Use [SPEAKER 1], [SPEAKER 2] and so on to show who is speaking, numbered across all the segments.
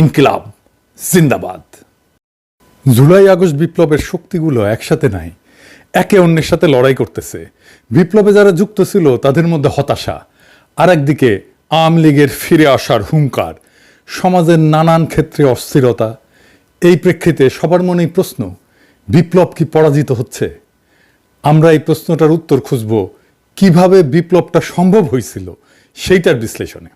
[SPEAKER 1] ইনকিলাব, জিন্দাবাদ। জুলাই, আগস্ট বিপ্লবের শক্তিগুলো একসাথে নাই, একে অন্যের সাথে লড়াই করতেছে। বিপ্লবে যারা যুক্ত ছিল, তাদের মধ্যে হতাশা আর একদিকে আওয়ামী লীগের ফিরে আসার হুঙ্কার, সমাজের নানান ক্ষেত্রে অস্থিরতা। এই প্রেক্ষিতে সবার মনেই প্রশ্ন, বিপ্লব কি পরাজিত হচ্ছে? আমরা এই প্রশ্নটার উত্তর খুঁজব, কীভাবে বিপ্লবটা সম্ভব হয়েছিল, সেইটার বিশ্লেষণে।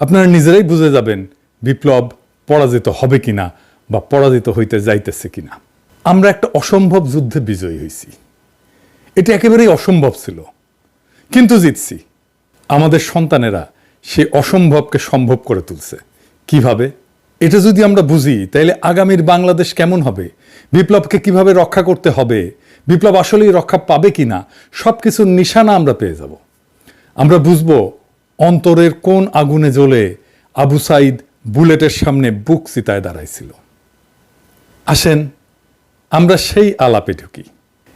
[SPEAKER 1] আপনারা নিজেরাই বুঝে যাবেন বিপ্লব পরাজিত হবে কিনা বা পরাজিত হইতে যাইতেছে কিনা। আমরা একটা অসম্ভব যুদ্ধে বিজয়ী হয়েছি এটা একেবারেই অসম্ভব ছিল। কিন্তু জিতছি। আমাদের সন্তানেরা সে অসম্ভবকে সম্ভব করে তুলছে। কীভাবে? এটা যদি আমরা বুঝি তাহলে আগামীর বাংলাদেশ কেমন হবে? বিপ্লবকে কীভাবে রক্ষা করতে হবে? বিপ্লব আসলেই রক্ষা পাবে কিনা? সব কিছুর নিশানা আমরা পেয়ে যাব। আমরা বুঝব অন্তরের কোন আগুনে জ্বলে আবু সাইদ বুলেটের সামনে বুক চিতায় দাঁড়াইছিল। আসেন, আমরা সেই আলাপে ঢুকি।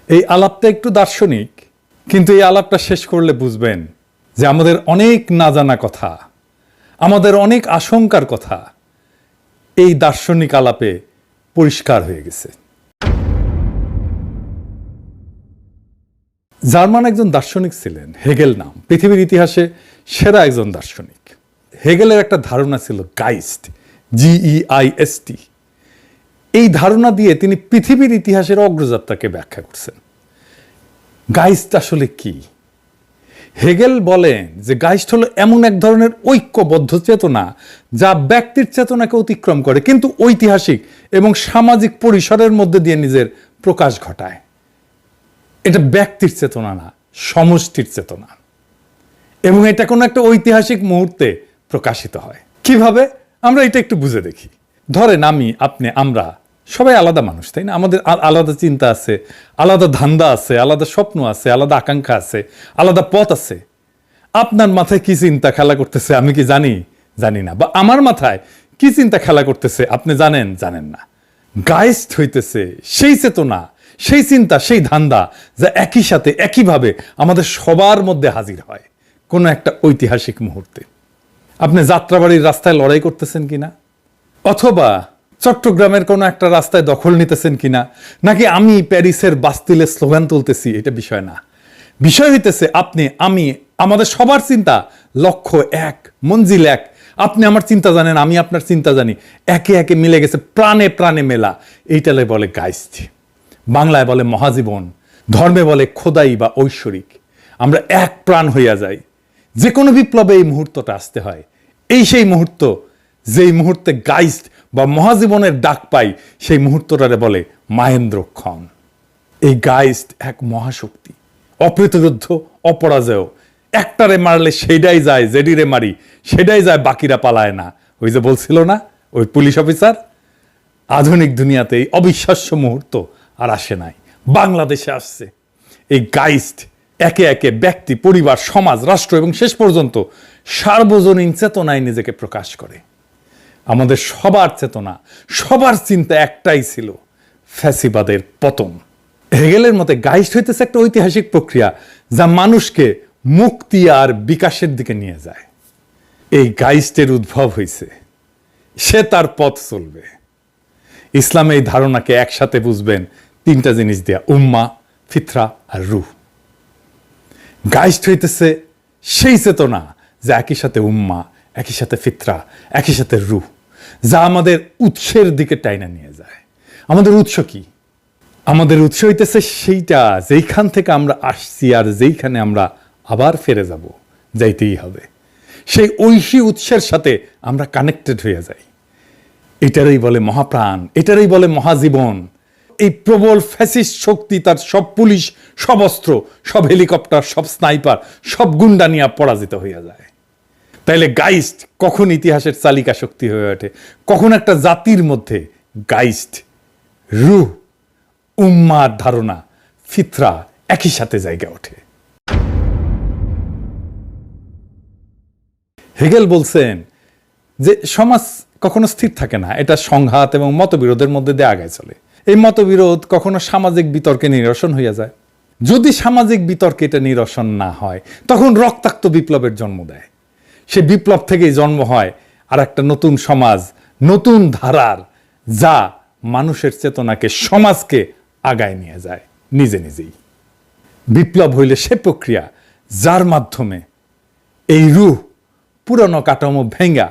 [SPEAKER 1] এই আলাপটা একটু দার্শনিক, কিন্তু এই আলাপটা শেষ করলে বুঝবেন যে আমাদের অনেক না জানা কথা, আমাদের অনেক আশঙ্কার কথা এই দার্শনিক আলাপে পরিষ্কার হয়ে গেছে। জার্মান একজন দার্শনিক ছিলেন, হেগেল নাম, পৃথিবীর ইতিহাসে সেরা একজন দার্শনিক। হেগেলের একটা ধারণা ছিল Geist G E I S T ধারণা দিয়ে তিনি পৃথিবীর ইতিহাসের অগ্রযাত্রাকে ব্যাখ্যা করছেন। গাইস্ট আসলে কি? হেগেল বলেন যে গাইস্ট হলো এমন এক ধরনের ঐক্যবদ্ধ চেতনা যা ব্যক্তির চেতনাকে অতিক্রম করে, কিন্তু ঐতিহাসিক এবং সামাজিক পরিসরের মধ্যে দিয়ে নিজের প্রকাশ ঘটায়। এটা ব্যক্তির চেতনা না, সমষ্টির চেতনা। এবং এটা কোনো একটা ঐতিহাসিক মুহূর্তে প্রকাশিত হয়। কীভাবে? আমরা এটা একটু বুঝে দেখি। ধরেন আমি, আপনি, আমরা, সবাই আলাদা মানুষ, তাই না? আমাদের আলাদা চিন্তা আছে, আলাদা ধান্দা আছে, আলাদা স্বপ্ন আছে, আলাদা আকাঙ্ক্ষা আছে, আলাদা পথ আছে। আপনার মাথায় কি চিন্তা খেলা করতেছে আমি কি জানি? জানি না। বা আমার মাথায় কি চিন্তা খেলা করতেছে আপনি জানেন? জানেন না। গাইস্ট হইতেছে সেই চেতনা, সেই চিন্তা, সেই ধান্দা যা একই সাথে, একইভাবে আমাদের সবার মধ্যে হাজির হয়। কোনো একটা ঐতিহাসিক মুহূর্তে। আপনি যাত্রাবাড়ির রাস্তায় লড়াই করতেছেন কিনা? অথবা চট্টগ্রামের কোনো একটা রাস্তায় দখল নিতেছেন কিনা? নাকি আমি প্যারিসের বাস্তিলে স্লোগান তুলতেছি? এটা বিষয় না। বিষয় হইতেছে, আপনি, আমি, আমাদের সবার চিন্তা লক্ষ্য এক, মঞ্জিল এক। আপনি আমার চিন্তা জানেন, আমি আপনার চিন্তা জানি। একে একে মিলে গেছে প্রাণে প্রাণে মেলা। এইটালে বলে গাইস্ট বাংলায় বলে মহাজীবন। ধর্মে বলে খোদাই বা ঐশ্বরিক। আমরা এক প্রাণ হইয়া যাই। যে কোনো বিপ্লবে এই মুহূর্তটা আসতে হয়। এই সেই মুহূর্ত, যেই মুহূর্তে গাইস্ট বা মহাজীবনের ডাক পাই, সেই মুহূর্তটারে বলে মাহেন্দ্রক্ষণ। এই গাইস্ট এক মহাশক্তি, অপ্রতিরোধ, অপরাজেয়। একটারে মারলে সেইটাই যায় জেডিরে মারি, সেটাই যায়, বাকিরা পালায় না। ওই যে বলছিল না, ওই পুলিশ অফিসার? আধুনিক দুনিয়াতে এই অবিশ্বাস্য মুহূর্ত আর আসে নাই। বাংলাদেশে আসছে। এই গাইস্ট একে একে ব্যক্তি, পরিবার, সমাজ, রাষ্ট্র এবং শেষ পর্যন্ত সার্বজনীন চেতনায় নিজেকে প্রকাশ করে। আমাদের সবার চেতনা, সবার চিন্তা একটাই ছিল, ফ্যাসিবাদের পতন। হেগেলের মতে গাইস্ট হইতেছে একটা ঐতিহাসিক প্রক্রিয়া যা মানুষকে মুক্তি আর বিকাশের দিকে নিয়ে যায়। এই গাইস্টের উদ্ভব হয়েছে সে তার পথ চলবে। ইসলামে এই ধারণাকে একসাথে বুঝবেন তিনটা জিনিস দেয়া, উম্মা, ফিতরা আর রুহ। গাইস্ট হইতেছে সেই চেতনা যা একই সাথে উম্মা, একই সাথে ফিতরা, একই সাথে রুহ, যা আমাদের উৎসের দিকে টাইনা নিয়ে যায়। আমাদের উৎস কি? আমাদের উৎস হইতেছে সেইটা, যেইখান থেকে আমরা আসছি আর যেইখানে আমরা আবার ফিরে যাব, যাইতেই হবে। সেই ঐশী উৎসের সাথে আমরা কানেক্টেড হয়ে যাই। এটারই বলে মহাপ্রাণ, এটারই বলে মহাজীবন এই প্রবল ফ্যাসিস্ট শক্তি, তার সব পুলিশ, সব অস্ত্র, সব হেলিকপ্টার, সব স্নাইপার, সব গুন্ডা নিয়ে পরাজিত হইয়া যায়। তাইলে গাইস্ট কখন ইতিহাসের চালিকা শক্তি হয়ে ওঠে? কখন একটা জাতির মধ্যে গাইস্ট, রুহ, উম্মার ধারণা, ফিতরা একই সাথে জায়গা ওঠে? হেগেল বলছেন যে সমাজ কখনো স্থির থাকে না। এটা সংঘাত এবং মতবিরোধের মধ্যে দিয়ে আগায় চলে। এই মতবিরোধ কখনো সামাজিক বিতর্কে নিরসন হইয়া যায়। যদি সামাজিক বিতর্কে এটা নিরসন না হয়, তখন রক্তাক্ত বিপ্লবের জন্ম দেয়। সে বিপ্লব থেকেই জন্ম হয় আর একটা নতুন সমাজ, নতুন ধারার, যা মানুষের চেতনাকে, সমাজকে আগায় নিয়ে যায় নিজে নিজেই। বিপ্লব হইলে সে প্রক্রিয়া, যার মাধ্যমে এই রূহ, পুরনো কাঠামো ভেঙ্গা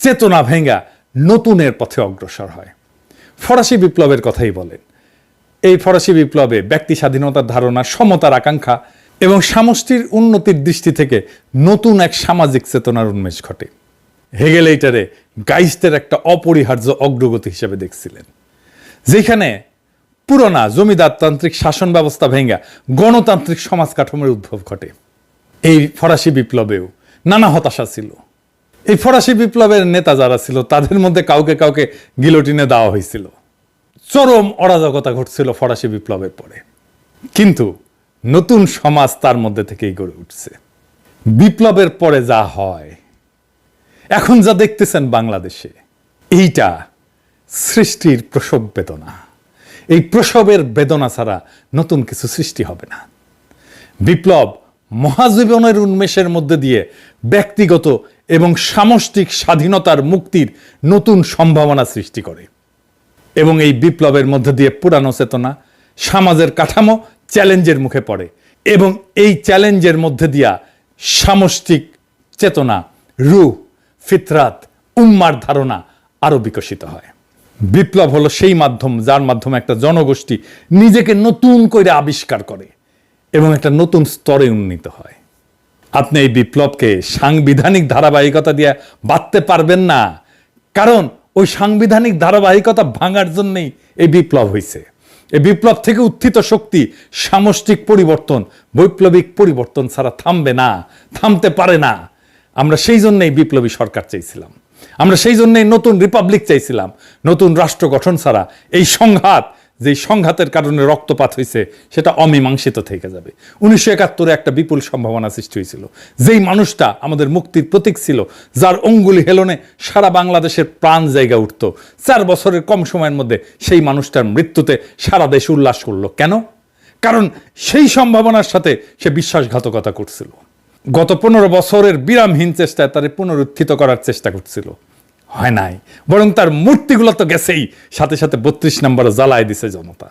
[SPEAKER 1] চেতনা ভেঙ্গা নতুনের পথে অগ্রসর হয়। ফরাসি বিপ্লবের কথাই বলেন। এই ফরাসি বিপ্লবে ব্যক্তি স্বাধীনতার ধারণা, সমতার আকাঙ্ক্ষা এবং সমষ্টির উন্নতির দৃষ্টি থেকে নতুন এক সামাজিক চেতনার উন্মেষ ঘটে। হেগেল এইটারে গাইস্টের একটা অপরিহার্য অগ্রগতি হিসেবে দেখছিলেন, যেখানে পুরোনা জমিদারতান্ত্রিক শাসন ব্যবস্থা ভেঙ্গা গণতান্ত্রিক সমাজ কাঠামোর উদ্ভব ঘটে। এই ফরাসি বিপ্লবেও নানা হতাশা ছিল। এই ফরাসি বিপ্লবের নেতা যারা ছিল, তাদের মধ্যে কাউকে কাউকে গিলোটিনে দেওয়া হয়েছিল। চরম অরাজকতা ঘটছিল ফরাসি বিপ্লবের পরে। কিন্তু নতুন সমাজ তার মধ্যে থেকেই গড়ে উঠছে। বিপ্লবের পরে যা হয়, এখন যা দেখতেছেন বাংলাদেশে, এইটা সৃষ্টির প্রসব বেদনা। এই প্রসবের বেদনা ছাড়া নতুন কিছু সৃষ্টি হবে না। বিপ্লব মহাজীবনের উন্মেষের মধ্যে দিয়ে ব্যক্তিগত এবং সামষ্টিক স্বাধীনতার মুক্তির নতুন সম্ভাবনা সৃষ্টি করে। এবং এই বিপ্লবের মধ্যে দিয়ে পুরানো চেতনা, সমাজের কাঠামো চ্যালেঞ্জের মুখে পড়ে এবং এই চ্যালেঞ্জের মধ্যে দিয়া সামষ্টিক চেতনা, রূহ, ফিতরাত, উম্মার ধারণা আরও বিকশিত হয়। বিপ্লব হলো সেই মাধ্যম যার মাধ্যমে একটা জনগোষ্ঠী নিজেকে নতুন করে আবিষ্কার করে এবং একটা নতুন স্তরে উন্নীত হয়। আপনি এই বিপ্লবকে সাংবিধানিক ধারাবাহিকতা দিয়ে বাঁধতে পারবেন না। কারণ ওই সাংবিধানিক ধারাবাহিকতা ভাঙার জন্যই এই বিপ্লব হয়েছে এই বিপ্লব থেকে উত্থিত শক্তি, সামষ্টিক পরিবর্তন, বৈপ্লবিক পরিবর্তন ছাড়া থামবে না, থামতে পারে না। আমরা সেই জন্যই বিপ্লবী সরকার চাইছিলাম। আমরা সেই জন্যই নতুন রিপাবলিক চাইছিলাম। নতুন রাষ্ট্র গঠন ছাড়া এই সংঘাত যে সংঘাতের কারণে রক্তপাত হয়েছে সেটা অমীমাংসিত থেকে যাবে। উনিশশো একাত্তরে একটা বিপুল সম্ভাবনা সৃষ্টি হয়েছিল যেই মানুষটা আমাদের মুক্তির প্রতীক ছিল, যার অঙ্গুলি হেলনে সারা বাংলাদেশের প্রাণ জায়গা উঠত, চার বছরের কম সময়ের মধ্যে সেই মানুষটার মৃত্যুতে সারা দেশ উল্লাস করল। কেন? কারণ সেই সম্ভাবনার সাথে সে বিশ্বাসঘাতকতা করছিল। গত পনেরো বছরের বিরামহীন চেষ্টায় তারে পুনরুত্থিত করার চেষ্টা করছিল। হয় নাই। বরং তার মূর্তিগুলো তো গেছেই। সাথে সাথে বত্রিশ নম্বরে জ্বালায় দিছে জনতা।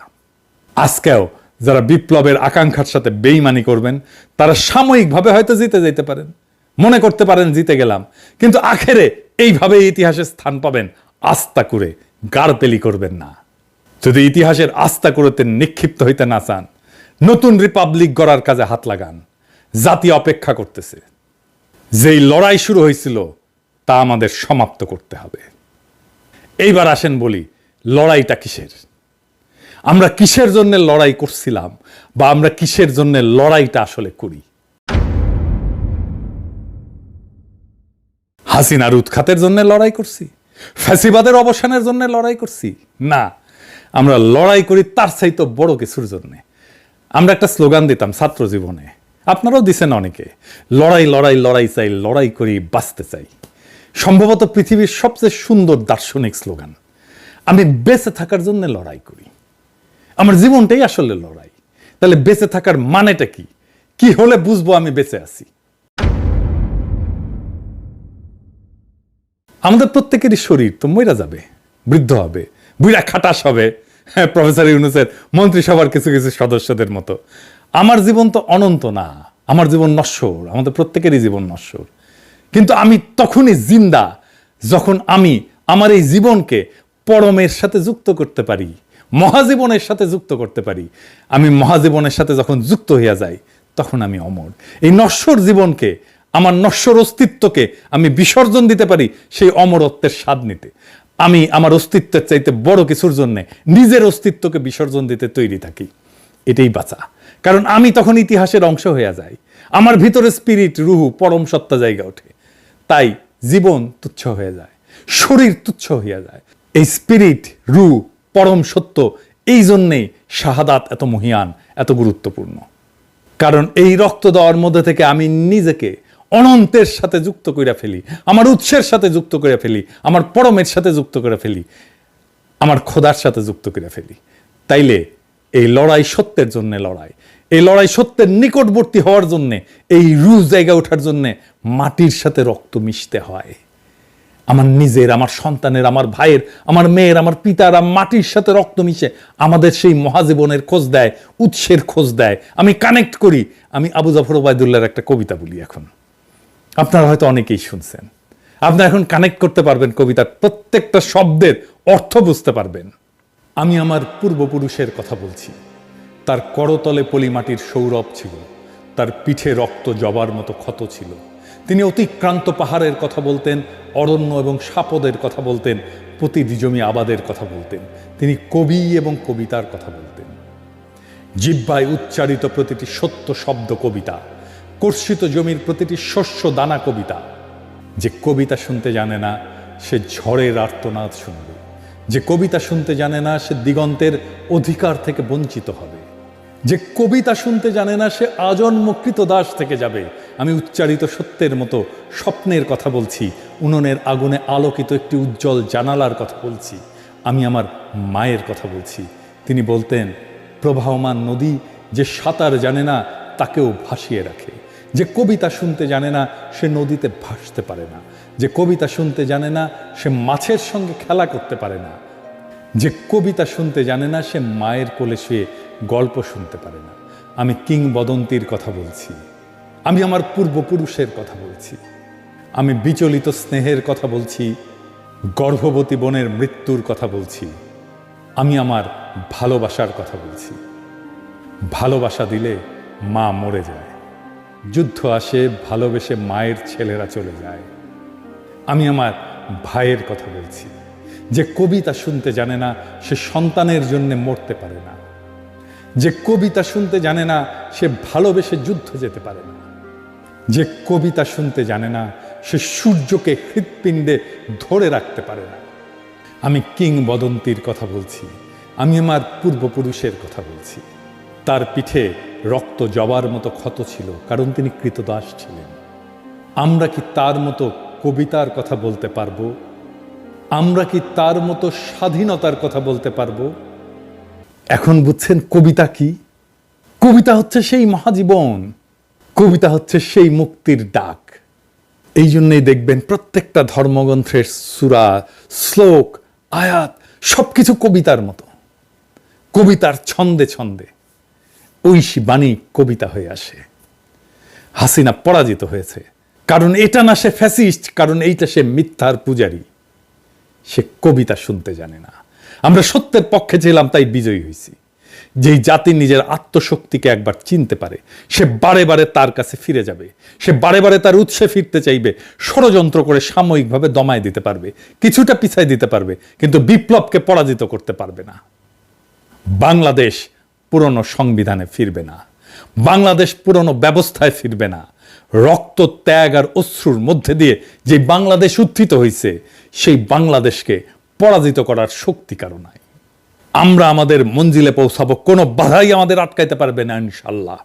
[SPEAKER 1] আজকেও যারা বিপ্লবের আকাঙ্ক্ষার সাথে বেইমানি করবেন, তারা সাময়িকভাবে হয়তো জিতে যেতে পারেন। মনে করতে পারেন জিতে গেলাম। কিন্তু আখেরে এইভাবে ইতিহাসে স্থান পাবেন আস্থা করে গারপেলি করবেন না। যদি ইতিহাসের আস্থা করতে নিক্ষিপ্ত হইতে না চান, নতুন রিপাবলিক গড়ার কাজে হাত লাগান। জাতি অপেক্ষা করতেছে। যেই লড়াই শুরু হয়েছিল তা আমাদের সমাপ্ত করতে হবে। এইবার আসেন বলি, লড়াইটা কিসের? আমরা কিসের জন্য লড়াই করছিলাম বা আমরা কিসের জন্য লড়াইটা আসলে করি? হাসিনার উৎখাতের জন্য লড়াই করছি? ফ্যাসিবাদের অবসানের জন্য লড়াই করছি? না, আমরা লড়াই করি তার চাইতে বড় কিছুর জন্য। আমরা একটা স্লোগান দিতাম ছাত্র জীবনে। আপনারাও দিছেন অনেকে, লড়াই লড়াই লড়াই চাই, লড়াই করি, বাঁচতে চাই। সম্ভবত পৃথিবীর সবচেয়ে সুন্দর দার্শনিক স্লোগান, আমি বেঁচে থাকার জন্য লড়াই করি। আমার জীবনটাই আসলে লড়াই। তাহলে বেঁচে থাকার মানেটা কি? কি হলে বুঝব আমি বেঁচে আছি? আমাদের প্রত্যেকেরই শরীর তো মইরা যাবে, বৃদ্ধ হবে বুড়া খাটাস হবে। হ্যাঁ প্রফেসর ইউনুসের মন্ত্রিসভার কিছু কিছু সদস্যদের মতো। আমার জীবন তো অনন্ত না, আমার জীবন নশ্বর, আমাদের প্রত্যেকেরই জীবন নশ্বর। কিন্তু আমি তখনই জিন্দা যখন আমি আমার এই জীবনকে পরমের সাথে যুক্ত করতে পারি, মহাজীবনের সাথে যুক্ত করতে পারি। আমি মহাজীবনের সাথে যখন যুক্ত হইয়া যাই, তখন আমি অমর। এই নশ্বর জীবনকে, আমার নশ্বর অস্তিত্বকে আমি বিসর্জন দিতে পারি সেই অমরত্বের স্বাদ নিতে। আমি আমার অস্তিত্বের চাইতে বড় কিছুর জন্যে নিজের অস্তিত্বকে বিসর্জন দিতে তৈরি থাকি। এটাই বাঁচা। কারণ আমি তখন ইতিহাসের অংশ হইয়া যাই। আমার ভিতরে স্পিরিট রুহু, পরম সত্তা জায়গা ওঠে। তাই জীবন তুচ্ছ হয়ে যায়, শরীর তুচ্ছ হয়ে যায়। এই স্পিরিট রু, পরম সত্য, এই জন্যেই শাহাদাত এত মহিয়ান, এত গুরুত্বপূর্ণ। কারণ এই রক্ত দেওয়ার মধ্যে থেকে আমি নিজেকে অনন্তের সাথে যুক্ত করে ফেলি, আমার উৎসের সাথে যুক্ত করে ফেলি, আমার পরমের সাথে যুক্ত করে ফেলি, আমার খোদার সাথে যুক্ত করে ফেলি। তাইলে এই লড়াই সত্যের জন্য লড়াই এই লড়াই সত্যের নিকটবর্তী হওয়ার জন্য, এই রু জায়গা ওঠার জন্য মাটির সাথে রক্ত মিশতে হয়। আমার নিজের, আমার সন্তানের, আমার ভাইয়ের, আমার মেয়ের, আমার পিতারা মাটির সাথে রক্ত মিশে আমাদের সেই মহাজীবনের খোঁজ দেয়, উৎসের খোঁজ দেয়। আমি কানেক্ট করি। আমি আবু জাফর ওবায়দুল্লাহর একটা কবিতা বলি এখন। আপনারা হয়তো অনেকেই শুনছেন। আপনারা এখন কানেক্ট করতে পারবেন কবিতার প্রত্যেকটা শব্দের অর্থ বুঝতে পারবেন। আমি আমার পূর্বপুরুষের কথা বলছি। তার করতলে পলিমাটির সৌরভ ছিল। তার পিঠে রক্ত জবার মতো ক্ষত ছিল। তিনি অতিক্রান্ত পাহাড়ের কথা বলতেন, অরণ্য এবং সাপদের কথা বলতেন, প্রতিটি জমি আবাদের কথা বলতেন। তিনি কবি এবং কবিতার কথা বলতেন। জিব্বায় উচ্চারিত প্রতিটি সত্য শব্দ কবিতা, কর্ষিত জমির প্রতিটি শস্য দানা কবিতা। যে কবিতা শুনতে জানে না, সে ঝড়ের আর্তনাদ শুনবে। যে কবিতা শুনতে জানে না, সে দিগন্তের অধিকার থেকে বঞ্চিত হবে। যে কবিতা শুনতে জানে না, সে আজন্মকৃত দাস থেকে যাবে। আমি উচ্চারিত সত্যের মতো স্বপ্নের কথা বলছি, উননের আগুনে আলোকিত একটি উজ্জ্বল জানালার কথা বলছি, আমি আমার মায়ের কথা বলছি। তিনি বলতেন, প্রবাহমান নদী যে সাঁতার জানে না, তাকেও ভাসিয়ে রাখে। যে কবিতা শুনতে জানে না, সে নদীতে ভাসতে পারে না। যে কবিতা শুনতে জানে না, সে মাছের সঙ্গে খেলা করতে পারে না। যে কবিতা শুনতে জানে না, সে মায়ের কোলে শুয়ে গল্প শুনতে পারে না। আমি কিংবদন্তির কথা বলছি। আমি আমার পূর্বপুরুষের কথা বলছি। আমি বিচলিত স্নেহের কথা বলছি। গর্ভবতী বোনের মৃত্যুর কথা বলছি। আমি আমার ভালোবাসার কথা বলছি। ভালোবাসা দিলে মা মরে যায়। যুদ্ধ আসে, ভালোবেসে মায়ের ছেলেরা চলে যায়। আমি আমার ভাইয়ের কথা বলছি। যে কবিতা শুনতে জানে না, সে সন্তানের জন্য মরতে পারে না। যে কবিতা শুনতে জানে না, সে ভালোবেসে যুদ্ধ যেতে পারে না। যে কবিতা শুনতে জানে না, সে সূর্যকে হৃৎপিণ্ডে ধরে রাখতে পারে না। আমি কিংবদন্তির কথা বলছি, আমি আমার পূর্বপুরুষের কথা বলছি। তার পিঠে রক্ত জবার মতো ক্ষত ছিল, কারণ তিনি কৃতদাস ছিলেন। আমরা কি তার মতো কবিতার কথা বলতে পারব? আমরা কি তার মতো স্বাধীনতার কথা বলতে পারব? এখন বুঝছেন কবিতা কি? কবিতা হচ্ছে সেই মহাজীবন, কবিতা হচ্ছে সেই মুক্তির ডাক। এই জন্যই দেখবেন প্রত্যেকটা ধর্মগ্রন্থের সুরা, শ্লোক, আয়াত, সবকিছু কবিতার মতো। কবিতার ছন্দে ছন্দে ঐশী বাণী কবিতা হয়ে আসে। হাসিনা পরাজিত হয়েছে। কারণ এটা না সে ফ্যাসিস্ট, কারণ এইটা সে মিথ্যার পূজারী। সে কবিতা শুনতে জানে না। আমরা সত্যের পক্ষে ছিলাম, তাই বিজয়ী হয়েছি যেই জাতি নিজের আত্মশক্তিকে একবার চিনতে পারে, সে বারে বারে তার কাছে ফিরে যাবে। সে বারে বারে তার উৎসে ফিরতে চাইবে, ষড়যন্ত্র করে সাময়িকভাবে দমায় দিতে পারবে, কিছুটা পিছাই দিতে পারবে, কিন্তু বিপ্লবকে পরাজিত করতে পারবে না। বাংলাদেশ পুরনো সংবিধানে ফিরবে না। বাংলাদেশ পুরনো ব্যবস্থায় ফিরবে না। রক্ত, ত্যাগ আর অশ্রুর মধ্যে দিয়ে যে বাংলাদেশ উত্থিত হয়েছে সেই বাংলাদেশকে পরাজিত করার শক্তি কারও নাই। আমরা আমাদের মঞ্জিলে পৌঁছাবো, কোনো বাধাই আমাদের আটকাইতে পারবে না ইনশাল্লাহ